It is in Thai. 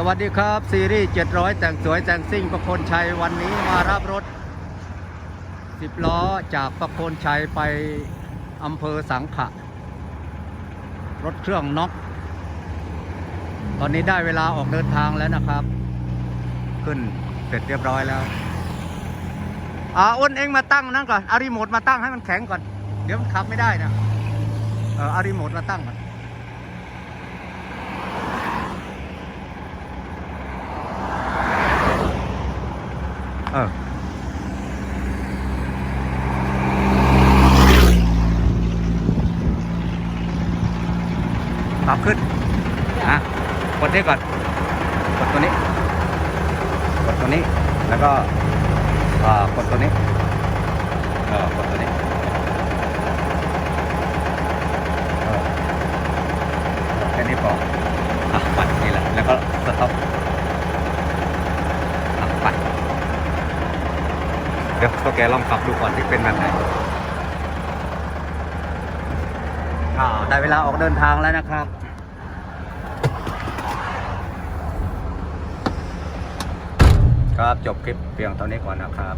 สวัสดีครับ ซีรีส์700 แต่งสวยแต่งซิ่งประโคนชัยวันนี้มารับรถ 10 ล้อจากประโคนชัยไปอำเภอสังขะ รถเครื่องน็อก ตอนนี้ได้เวลาออกเดินทางแล้วนะครับ ขึ้นเสร็จเรียบร้อยแล้วอ่าอ้นเองมาตั้งนั่นก่อนอารีโมทมาตั้งให้มันแข็งก่อน เดี๋ยวมันขับไม่ได้นะเอออารีโมทมาตั้งก่อน ออปรับขึ้นอะกดนี้ก่อน กดตัวนี้ กดตัวนี้ แล้วก็กดตัวนี้กดตัวนี้ออแค่นี้พออะปัดนี่แหละ แล้วก็สต็อปอะปัด เดี๋ยวตัวแกลองขับดูก่อนที่เป็นแบบไหนอ่าได้เวลาออกเดินทางแล้วนะครับครับจบคลิปเพียงเท่านี้ก่อนนะครับ